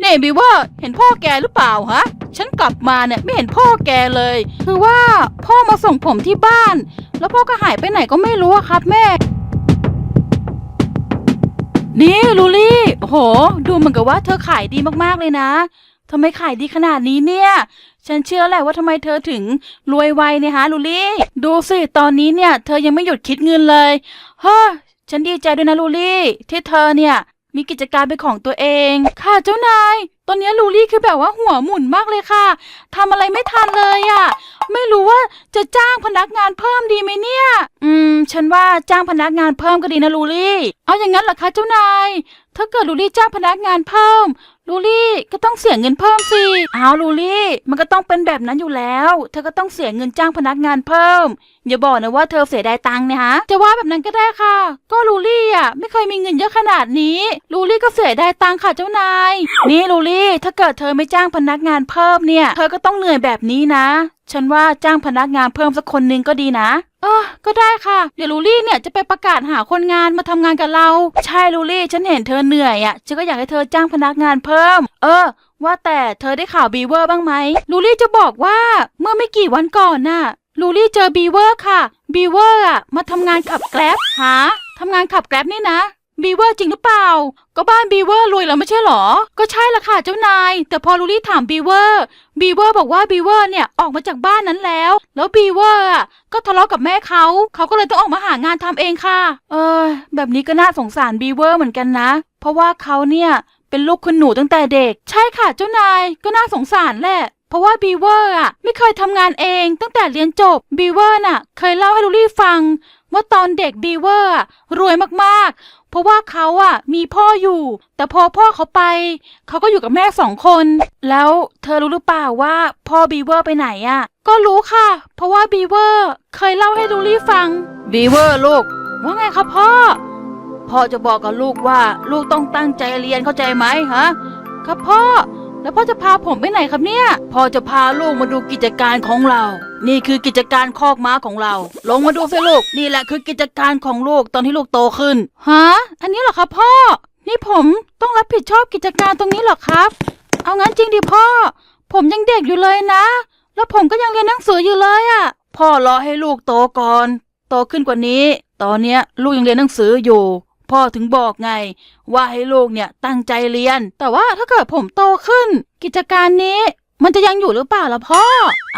เน่บีว่าเห็นพ่อแกหรือเปล่าฮะ ฉันกลับมาเนี่ยไม่เห็นพ่อแกเลย คือว่าพ่อมาส่งผมที่บ้าน แล้วพ่อก็หายไปไหนก็ไม่รู้อะครับแม่ นี่ลูลี่โอ้โห ดูเหมือนกับว่าเธอขายดีมากๆเลยนะทำไมขายดีขนาดนี้เนี่ย ฉันเชื่อแหละว่าทำไมเธอถึงรวยไวเนี่ยฮะลูลี่ ดูสิตอนนี้เนี่ย เธอยังไม่หยุดคิดเงินเลย เฮ้อ ฉันดีใจด้วยนะลูลี่ ที่เธอเนี่ย มีกิจการเป็นของตัวเอง ค่ะเจ้านาย ตอนนี้ลูลี่คือแบบว่าหัวหมุนมากเลยค่ะ ทำอะไรไม่ทันเลยอะ่ะ ไม่รู้ว่าจะจ้างพนักงานเพิ่มดีไหมเนี่ย อืม ฉันว่าจ้างพนักงานเพิ่มก็ดีนะลูลี่ เอาอย่างนั้นเหรอคะเจ้านาย ถ้าเกิดลูลี่จ้างพนักงานเพิ่ม ลูลี่ก็ต้องเสียเงินเพิ่มสิเอาลูลี่ มันก็ต้องเป็นแบบนั้นอยู่แล้ว เธอก็ต้องเสียเงินจ้างพนักงานเพิ่มอย่าบอกนะว่าเธอเสียดายตังค์เนี่ยฮะ จะว่าแบบนั้นก็ได้ค่ะ ก็ลูลี่อะไม่เคยมีเงินเยอะขนาดนี้ ลูลี่ก็เสียดายตังค์ค่ะเจ้านาย นี่ลูลี่ ถ้าเกิดเธอไม่จ้างพนักงานเพิ่มเนี่ย เธอก็ต้องเหนื่อยแบบนี้นะ ฉันว่าจ้างพนักงานเพิ่มสักคนหนึงก็ดีนะ เออ ก็ได้ค่ะ เดี๋ยวลูลี่เนี่ยจะไปประกาศหาคนงานมาทำงานกับเรา ใช่ลูลี่ ฉันเห็นเธอเหนื่อยอะ ฉันก็อยากให้เธอจ้างพนักงานเพิ่ม เออว่าแต่เธอได้ข่าวบีเวอร์บ้างไหมลูลี่จะบอกว่าเมื่อไม่กี่วันก่อนน่ะ ลูลี่เจอบีเวอร์ค่ะ บีเวอร์อะมาทำงานขับแกร็บหาทำงานขับแกร็บนี่นะ บีเวอร์จริงหรือเปล่า ก็บ้านบีเวอร์รวยแล้วไม่ใช่หรอ ก็ใช่ละค่ะเจ้านาย แต่พอลูลี่ถามบีเวอร์ บีเวอร์บอกว่าบีเวอร์เนี่ยออกมาจากบ้านนั้นแล้ว แล้วบีเวอร์อะก็ทะเลาะกับแม่เขา เขาก็เลยต้องออกมาหางานทำเองค่ะ เออ แบบนี้ก็น่าสงสารบีเวอร์เหมือนกันนะ เพราะว่าเขาเนี่ยเป็นลูกคุณหนูตั้งแต่เด็ก ใช่ค่ะเจ้านาย ก็น่าสงสารแหละ เพราะว่าบีเวอร์อะไม่เคยทำงานเองตั้งแต่เรียนจบบีเวอร์น่ะ เคยเล่าให้ลูลี่ฟัง ว่าตอนเด็กบีเวอร์อะรวยมากๆ เพราะว่าเขาอะมีพ่ออยู่ แต่พอพ่อเขาไป เขาก็อยู่กับแม่สองคน แล้วเธอรู้หรือเปล่าว่าพ่อบีเวอร์ไปไหนอะ ก็รู้ค่ะ เพราะว่าบีเวอร์เคยเล่าให้ลูลี่ฟังบีเวอร์ลูกว่าไงครับพ่อพ่อจะบอกกับลูกว่าลูกต้องตั้งใจเรียนเข้าใจไหมฮะครับพ่อ แล้วพ่อจะพาผมไปไหนครับเนี่ย พ่อจะพาลูกมาดูกิจการของเรา นี่คือกิจการคอกม้าของเรา ลงมาดูสิลูก นี่แหละคือกิจการของลูกตอนที่ลูกโตขึ้น ฮะ อันนี้เหรอครับพ่อ นี่ผมต้องรับผิดชอบกิจการตรงนี้เหรอครับ เอางั้นจริงดิพ่อ ผมยังเด็กอยู่เลยนะ แล้วผมก็ยังเรียนหนังสืออยู่เลยอะ่ะ พ่อรอให้ลูกโตก่อน โตขึ้นกว่านี้ ตอนเนี้ยลูกยังเรียนหนังสืออยู่ พ่อถึงบอกไง ว่าให้ลูกเนี่ยตั้งใจเรียน แต่ว่าถ้าเกิดผมโตขึ้น กิจการนี้ มันจะยังอยู่หรือเปล่าล่ะพ่อ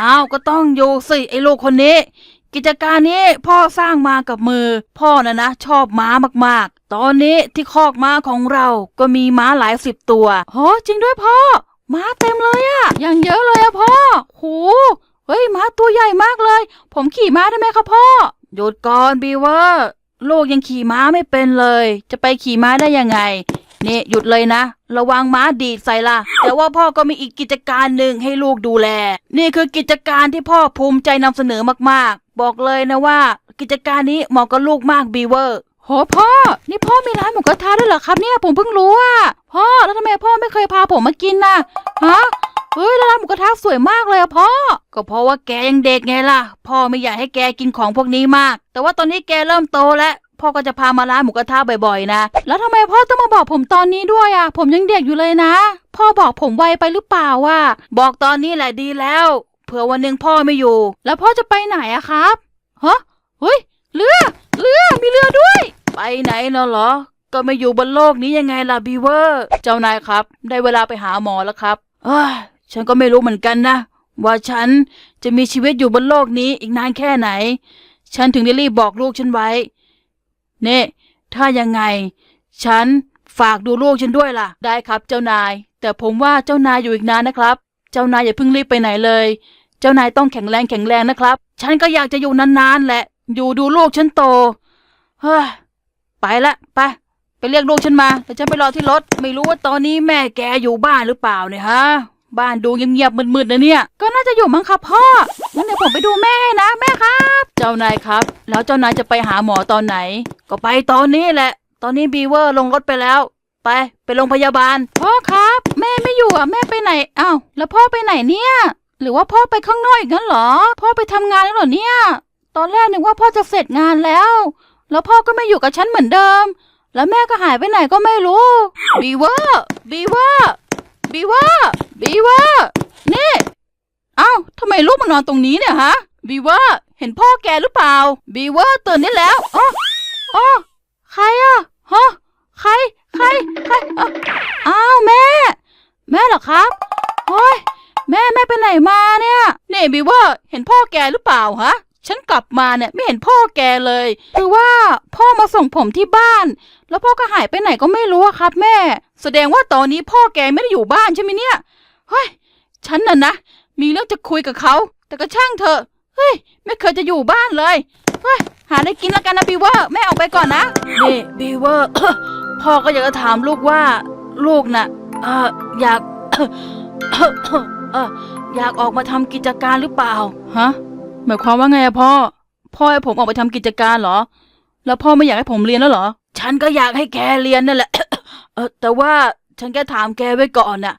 อ้าวก็ต้องอยู่สิไอ้ลูกคนนี้ กิจการนี้พ่อสร้างมากับมือ พ่อนะนะชอบม้ามากๆ ตอนนี้ที่คอกม้าของเราก็มีม้าหลายสิบตัวโหจริงด้วยพ่อม้าเต็มเลยอะอย่างเยอะเลยอะพ่อโหเฮ้ยม้าตัวใหญ่มากเลย ผมขี่ม้าได้ไหมครับพ่อ หยุดก่อนบีเวอร์ ลูกยังขี่ม้าไม่เป็นเลย จะไปขี่ม้าได้ยังไง นี่หยุดเลยนะ ระวังม้าดีดใส่ละแต่ว่าพ่อก็มีอีกกิจการหนึ่งให้ลูกดูแล นี่คือกิจการที่พ่อภูมิใจนำเสนอมากๆ บอกเลยนะว่า กิจการนี้เหมาะกับลูกมากบีเวอร์โหพ่อ นี่พ่อมีร้านหมูกระทะด้วยเหรอครับเนี่ยผมเพิ่งรู้อะพ่อแล้วทำไมพ่อไม่เคยพาผมมากินน่ะฮะ เฮ้ยแล้วร้านหมูกระทะสวยมากเลยอะพ่อ ก็เพราะว่าแกยังเด็กไงล่ะ พ่อไม่อยากให้แกกินของพวกนี้มาก แต่ว่าตอนนี้แกเริ่มโตแล้วพ่อก็จะพามาร้านหมูกระทะบ่อยๆนะ แล้วทำไมพ่อต้องมาบอกผมตอนนี้ด้วยอะผมยังเด็กอยู่เลยนะ พ่อบอกผมไวไปหรือเปล่าวะบอกตอนนี้แหละดีแล้ว เผื่อวันหนึ่งพ่อไม่อยู่ แล้วพ่อจะไปไหนอะครับฮะเฮ้ยเรือเรือมีเรือด้วย ไปไหนเนาะเหรอ ก็ไม่อยู่บนโลกนี้ยังไงล่ะบีเวอร์ เจ้านายครับ ได้เวลาไปหาหมอแล้วครับเอ้ย ฉันก็ไม่รู้เหมือนกันนะ ว่าฉันจะมีชีวิตอยู่บนโลกนี้อีกนานแค่ไหน ฉันถึงได้รีบบอกลูกฉันไว้ เน่ถ้ายังไง ฉันฝากดูลูกฉันด้วยล่ะ ได้ครับเจ้านาย แต่ผมว่าเจ้านายอยู่อีกนานนะครับ เจ้านายอย่าเพิ่งรีบไปไหนเลย เจ้านายต้องแข็งแรงแข็งแรงนะครับ ฉันก็อยากจะอยู่นานๆแหละ อยู่ดูลูกฉันโต เฮ้ย ไปละไป ไปเรียกลูกฉันมา แต่ฉันไปรอที่รถ ไม่รู้ว่าตอนนี้แม่แกอยู่บ้านหรือเปล่าเนี่ยฮะ บ้านดูเงียบๆมืดๆนะเนี่ย ก็น่าจะอยู่มั้งครับพ่อ งั้นเดี๋ยวผมไปดูแม่ให้นะแม่ครับ เจ้านายครับ แล้วเจ้านายจะไปหาหมอตอนไหน ก็ไปตอนนี้แหละ ตอนนี้บีเวอร์ลงรถไปแล้ว ไป ไปโรงพยาบาล พ่อครับ แม่ไม่อยู่อะแม่ไปไหนอ้าวแล้วพ่อไปไหนเนี่ย หรือว่าพ่อไปข้างนอกอีกงั้นเหรอ พ่อไปทำงานแล้วเหรอเนี่ย ตอนแรกนึกว่าพ่อจะเสร็จงานแล้ว แล้วพ่อก็ไม่อยู่กับฉันเหมือนเดิม แล้วแม่ก็หายไปไหนก็ไม่รู้บีเวอร์บีเวอร์ บีว่าบีว่านี่เอ้าทำไมลูกมานอนตรงนี้เนี่ยฮะบีว่าเห็นพ่อแกหรือเปล่าบีว่าตื่นได้แล้วอ๋ออ๋อใครอะฮะใครใครใครอ้าวแม่ แม่เหรอครับโอ้ยแม่แม่ไปไหนมาเนี่ยนี่บีว่าเห็นพ่อแกหรือเปล่าฮะ ฉันกลับมาเนี่ยไม่เห็นพ่อแกเลยคือว่าพ่อมาส่งผมที่บ้าน แล้วพ่อก็หายไปไหนก็ไม่รู้อะครับ แม่ แสดงว่าตอนนี้พ่อแกไม่ได้อยู่บ้านใช่ไหมเนี่ยเฮ้ยฉันน่ะนะมีเรื่องจะคุยกับเขาแต่ก็ช่างเถอะเฮ้ย ไม่เคยจะอยู่บ้านเลยเฮ้ยหาได้กินแล้วกันนะบีเวอร์แม่ออกไปก่อนนะนี่บีเวอร์พ่อก็อยากจะถามลูกว่า ลูกน่ะเอออยากเอออยากออกมาทำกิจการหรือเปล่าฮะ หมายความว่าไงอะพ่อ พ่อให้ผมออกไปทำกิจการเหรอ แล้วพ่อไม่อยากให้ผมเรียนแล้วเหรอ ฉันก็อยากให้แกเรียนนั่นแหละ เออแต่ว่าฉันแค่ถามแกไว้ก่อนน่ะ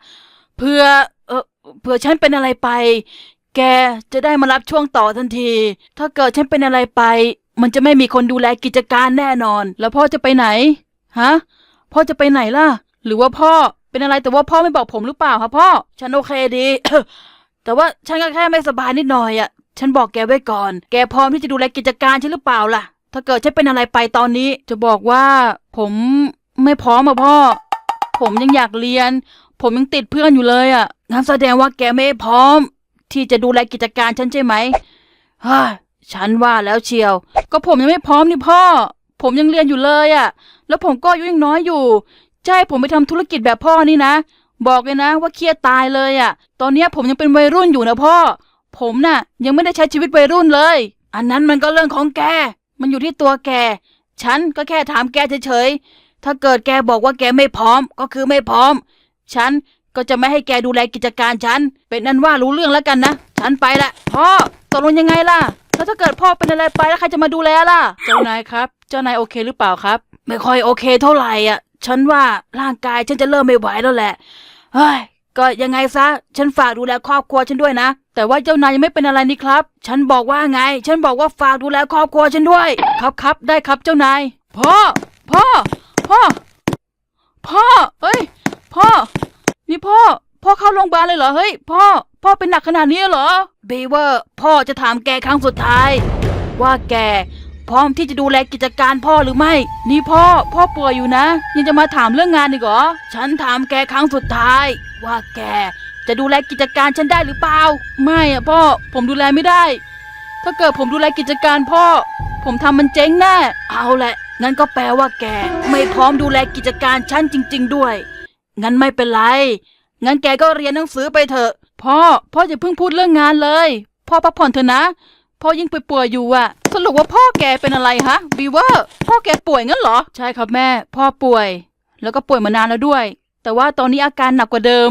เพื่อ เออเผื่อฉันเป็นอะไรไป แกจะได้มารับช่วงต่อทันที ถ้าเกิดฉันเป็นอะไรไป มันจะไม่มีคนดูแลกิจการแน่นอน แล้วพ่อจะไปไหน ฮะ พ่อจะไปไหนล่ะ หรือว่าพ่อเป็นอะไรแต่ว่าพ่อไม่บอกผมหรือเปล่าครับพ่อ ฉันโอเคดี แต่ว่าฉันก็แค่ไม่สบายนิดหน่อยอะ ฉันบอกแกไว้ก่อน แกพร้อมที่จะดูแลกิจการฉันหรือเปล่าล่ะ ถ้าเกิดฉันเป็นอะไรไปตอนนี้ จะบอกว่าผมไม่พร้อมอะพ่อ ผมยังอยากเรียน ผมยังติดเพื่อนอยู่เลยอะงั้นแสดงว่าแกไม่พร้อม ที่จะดูแลกิจการฉันใช่ไหมฮ้ยฉันว่าแล้วเชียว ก็ผมยังไม่พร้อมนี่พ่อ ผมยังเรียนอยู่เลยอะแล้วผมก็อายุยังน้อยอยู่จะให้ผมไปทำธุรกิจแบบพ่อนี่นะ บอกเลยนะว่าเครียดตายเลยอะตอนเนี้ยผมยังเป็นวัยรุ่นอยู่นะพ่อ ผมน่ะ ยังไม่ได้ใช้ชีวิตวัยรุ่นเลย อันนั้นมันก็เรื่องของแก มันอยู่ที่ตัวแก ฉันก็แค่ถามแกเฉยๆ ถ้าเกิดแกบอกว่าแกไม่พร้อมก็คือไม่พร้อม ฉันก็จะไม่ให้แกดูแลกิจการฉัน เป็นนั้นว่ารู้เรื่องแล้วกันนะ ฉันไปละ พ่อตกลงยังไงล่ะ แล้วถ้าเกิดพ่อเป็นอะไรไปแล้วใครจะมาดูแลล่ะ เจ้านายครับ เจ้านายโอเคหรือเปล่าครับ ไม่ค่อยโอเคเท่าไหร่อะ ฉันว่าร่างกายฉันจะเริ่มไม่ไหวแล้วแหละ เฮ้ย ก็ยังไงซะ ฉันฝากดูแลครอบครัวฉันด้วยนะ แต่ว่าเจ้านายยังไม่เป็นอะไรนี่ครับ ฉันบอกว่าไง ฉันบอกว่าฝากดูแลครอบครัวฉันด้วย ครับครับได้ครับเจ้านาย พ่อ พ่อ พ่อ พ่อเฮ้ย พ่อ นี่พ่อ พ่อเข้าโรงพยาบาลเลยเหรอ เฮ้ย พ่อ พ่อเป็นหนักขนาดนี้เหรอ เบเวอร์ พ่อจะถามแกครั้งสุดท้าย ว่าแก พร้อมที่จะดูแลกิจการพ่อหรือไม่ นี่พ่อพ่อป่วยอยู่นะ ยังจะมาถามเรื่องงานอีกเหรอ ฉันถามแกครั้งสุดท้าย ว่าแกจะดูแลกิจการฉันได้หรือเปล่า ไม่อะพ่อ ผมดูแลไม่ได้ ถ้าเกิดผมดูแลกิจการพ่อ ผมทำมันเจ๊งแน่ เอาแหละ งั้นก็แปลว่าแกไม่พร้อมดูแลกิจการฉันจริง ๆ ด้วย งั้นไม่เป็นไร งั้นแกก็เรียนหนังสือไปเถอะ พ่อ พ่ออย่าเพิ่งพูดเรื่องงานเลย พ่อพักผ่อนเถอะนะ พ่อยิ่งป่วยๆอยู่อะสรุปว่าพ่อแกเป็นอะไรฮะบีเวอร์พ่อแกป่วยงั้นเหรอ ใช่ครับแม่ พ่อป่วย แล้วก็ป่วยมานานแล้วด้วย แต่ว่าตอนนี้อาการหนักกว่าเดิม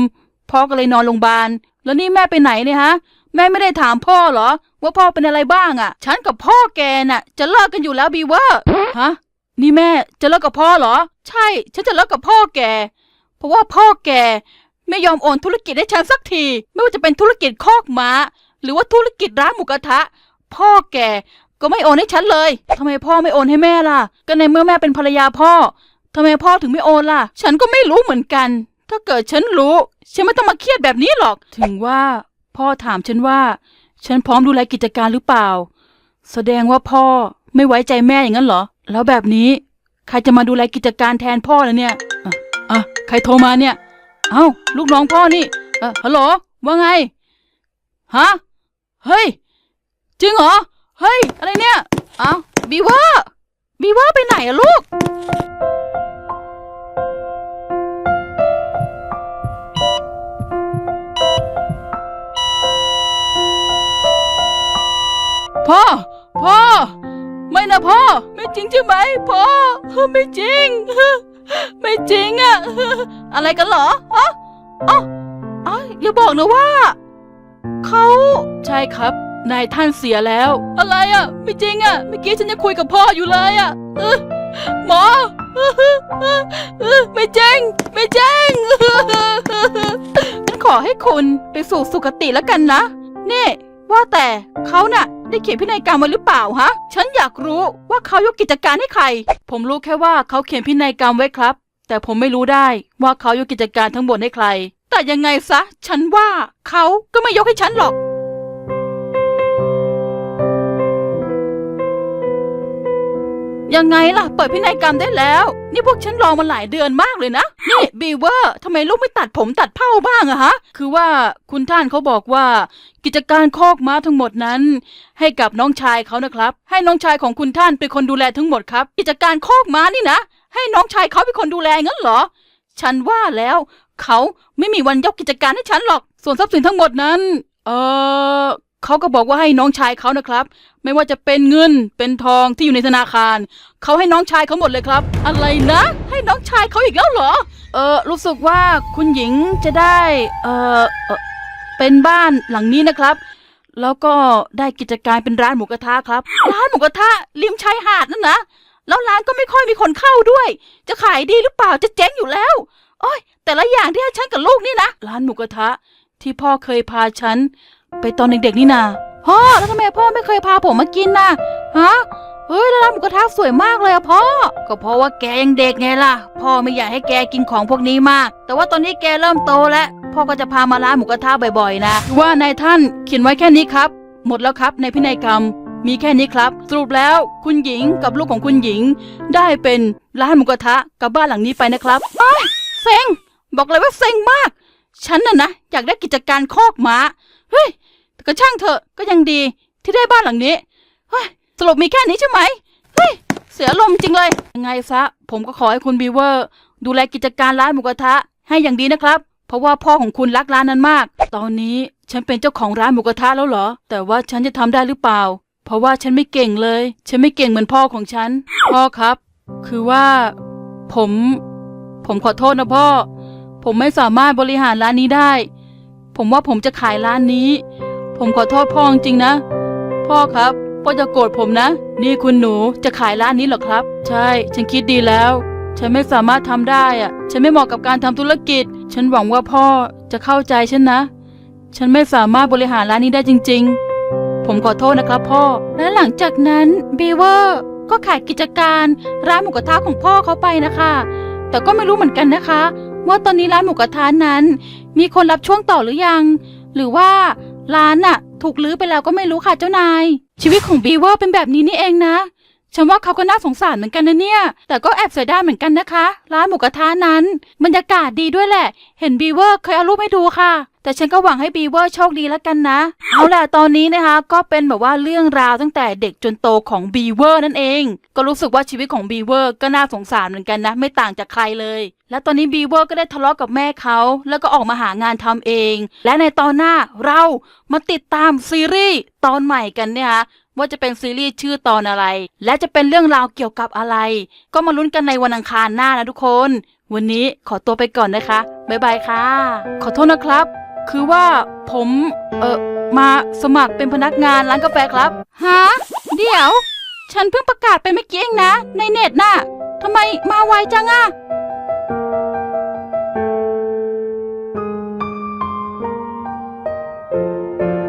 พ่อก็เลยนอนโรงพยาบาล แล้วนี่แม่ไปไหนเนี่ยฮะ แม่ไม่ได้ถามพ่อเหรอ ว่าพ่อเป็นอะไรบ้างอะฉันกับพ่อแกน่ะ จะเลิกกันอยู่แล้วบีเวอร์ฮะนี่แม่จะเลิกกับพ่อเหรอ ใช่ ฉันจะเลิกกับพ่อแก เพราะว่าพ่อแกไม่ยอมโอนธุรกิจให้ฉันสักที ไม่ว่าจะเป็นธุรกิจคอกม้า หรือว่าธุรกิจร้านหมูกระทะ พ่อแกก็ไม่โอนให้ฉันเลยทำไมพ่อไม่โอนให้แม่ล่ะ ก็ในเมื่อแม่เป็นภรรยาพ่อทำไมพ่อถึงไม่โอนล่ะ ฉันก็ไม่รู้เหมือนกัน ถ้าเกิดฉันรู้ ฉันไม่ต้องมาเครียดแบบนี้หรอก ถึงว่า พ่อถามฉันว่า ฉันพร้อมดูแลกิจการหรือเปล่า แสดงว่าพ่อไม่ไว้ใจแม่อย่างนั้นเหรอ แล้วแบบนี้ ใครจะมาดูแลกิจการแทนพ่อล่ะเนี่ยอะอะใครโทรมาเนี่ย เอ้า ลูกน้องพ่อนี่เออฮัลโหล ว่าไง ฮะ เฮ้ย จริงเหรอ เฮ้ย อะไรเนี่ย เอาบีเวอร์บีเวอร์ไปไหนอะลูก พ่อ พ่อ ไม่นะพ่อ ไม่จริงใช่ไหมพ่อ ไม่จริง ไม่จริงอะ อะไรกันเหรออ๋ออ๋ออย่าบอกนะว่า เขาใช่ครับ นายท่านเสียแล้ว อะไรอะ่ะ ไม่จริงอะ่ะเมื่อกี้ฉันยังคุยกับพ่ออยู่เลยอะ่ะหมอเออเออไม่จริง ไม่จริงฉันขอให้คุณไปสู่สุคติแล้วกันนะ นี่ ว่าแต่เขาน่ะ ได้เขียนพินัยกรรมไว้หรือเปล่าฮะ ฉันอยากรู้ว่าเขายกกิจการให้ใคร ผมรู้แค่ว่าเขาเขียนพินัยกรรมไว้ครับ แต่ผมไม่รู้ได้ว่าเขายกกิจการทั้งหมดให้ใคร แต่ยังไงซะ ฉันว่าเขาก็ไม่ยกให้ฉันหรอก ยังไงล่ะ เปิดพินัยกรรมได้แล้ว นี่พวกฉันรอมาหลายเดือนมากเลยนะ นี่บีเวอร์ทำไมลูกไม่ตัดผมตัดเผ้าบ้างอะฮะ คือว่าคุณท่านเขาบอกว่า กิจการคอกม้าทั้งหมดนั้น ให้กับน้องชายเขานะครับ ให้น้องชายของคุณท่านเป็นคนดูแลทั้งหมดครับ กิจการคอกม้านี่นะ ให้น้องชายเขาเป็นคนดูแลงั้นเหรอ ฉันว่าแล้วเขาไม่มีวันยกกิจการให้ฉันหรอก ส่วนทรัพย์สินทั้งหมดนั้น เออ เขาก็บอกว่าให้น้องชายเขานะครับ ไม่ว่าจะเป็นเงินเป็นทองที่อยู่ในธนาคาร เขาให้น้องชายเขาหมดเลยครับ อะไรนะ ให้น้องชายเขาอีกแล้วเหรอ เออรู้สึกว่าคุณหญิงจะได้เออเอ่อเป็นบ้านหลังนี้นะครับ แล้วก็ได้กิจการเป็นร้านหมูกระทะครับ ร้านหมูกระทะริมชายหาดนั่นนะแล้วร้านก็ไม่ค่อยมีคนเข้าด้วย จะขายดีหรือเปล่าจะเจ๊งอยู่แล้วโอ้ยแต่ละอย่างที่ให้ฉันกับลูกนี่นะร้านหมูกระทะที่พ่อเคยพาฉัน ไปตอนเด็กๆนี่นาพ่อแล้วทำไมพ่อไม่เคยพาผมมากินน่ะฮะเฮ้ยแล้วร้านหมูกระทะสวยมากเลยอะพ่อ ก็เพราะว่าแกยังเด็กไงล่ะ พ่อไม่อยากให้แกกินของพวกนี้มาก แต่ว่าตอนนี้แกเริ่มโตแล้ว พ่อก็จะพามาร้านหมูกระทะบ่อยๆ นะว่านายท่านเขียนไว้แค่นี้ครับ หมดแล้วครับในพินัยกรรม มีแค่นี้ครับ สรุปแล้วคุณหญิงกับลูกของคุณหญิง ได้เป็นร้านหมูกระทะกับบ้านหลังนี้ไปนะครับอ้ายเซ็ง บอกเลยว่าเซ็งมาก ฉันน่ะนะอยากได้กิจการคอกม้า เฮ้ย แต่ก็ช่างเถอะ ก็ยังดีที่ได้บ้านหลังนี้ เฮ้ย สรุปมีแค่นี้ใช่ไหม เฮ้ย เสียลมณ์จริงเลย ยังไงซะ ผมก็ขอให้คุณบีเวอร์ ดูแลกิจการร้านหมูกระทะให้อย่างดีนะครับ เพราะว่าพ่อของคุณรักร้านนั้นมาก ตอนนี้ฉันเป็นเจ้าของร้านหมูกระทะแล้วเหรอ แต่ว่าฉันจะทำได้หรือเปล่า เพราะว่าฉันไม่เก่งเลย ฉันไม่เก่งเหมือนพ่อของฉัน พ่อครับ คือว่า ผม ผมขอโทษนะพ่อ ผมไม่สามารถบริหารร้านนี้ได้ ผมว่าผมจะขายร้านนี้ ผมขอโทษพ่อจริงนะ พ่อครับพ่อจะโกรธผมนะ นี่คุณหนูจะขายร้านนี้เหรอครับ ใช่ ฉันคิดดีแล้ว ฉันไม่สามารถทำได้อะฉันไม่เหมาะกับการทำธุรกิจ ฉันหวังว่าพ่อจะเข้าใจฉันนะ ฉันไม่สามารถบริหารร้านนี้ได้จริง ๆ ผมขอโทษนะครับพ่อ และหลังจากนั้นบีเวอร์ก็ขายกิจการร้านหมูกระทะของพ่อเขาไปนะคะ แต่ก็ไม่รู้เหมือนกันนะคะ ว่าตอนนี้ร้านหมูกระทะนั้น มีคนรับช่วงต่อหรือยัง หรือว่าร้านน่ะ ถูกลื้อไปแล้วก็ไม่รู้ค่ะเจ้านาย ชีวิตของบีเวอร์เป็นแบบนี้นี่เองนะ ฉันว่าเขาก็น่าสงสารเหมือนกันนะเนี่ย แต่ก็แอบเสียดายเหมือนกันนะคะ ร้านหมูกระทะนั้นบรรยากาศดีด้วยแหละ เห็นบีเวอร์เคยเอารูปให้ดูค่ะ แต่ฉันก็หวังให้บีเวอร์โชคดีแล้วกันนะ เอาล่ะตอนนี้นะคะก็เป็นแบบว่าเรื่องราวตั้งแต่เด็กจนโตของบีเวอร์นั่นเอง ก็รู้สึกว่าชีวิตของบีเวอร์ก็น่าสงสารเหมือนกันนะ ไม่ต่างจากใครเลย และตอนนี้บีเวอร์ก็ได้ทะเลาะกับแม่เขา แล้วก็ออกมาหางานทำเอง และในตอนหน้าเรามาติดตามซีรีส์ตอนใหม่กันเนี่ยคะ ว่าจะเป็นซีรีส์ชื่อตอนอะไร และจะเป็นเรื่องราวเกี่ยวกับอะไร ก็มาลุ้นกันในวันอังคารหน้านะทุกคน วันนี้ขอตัวไปก่อนนะคะ บ๊ายบายค่ะ ขอโทษนะครับ คือว่าผมเออมาสมัครเป็นพนักงานร้านกาแฟครับ ฮะ เดี๋ยว ฉันเพิ่งประกาศไปเมื่อกี้เองนะ ในเน็ตน่ะทำไมมาไวจังอะ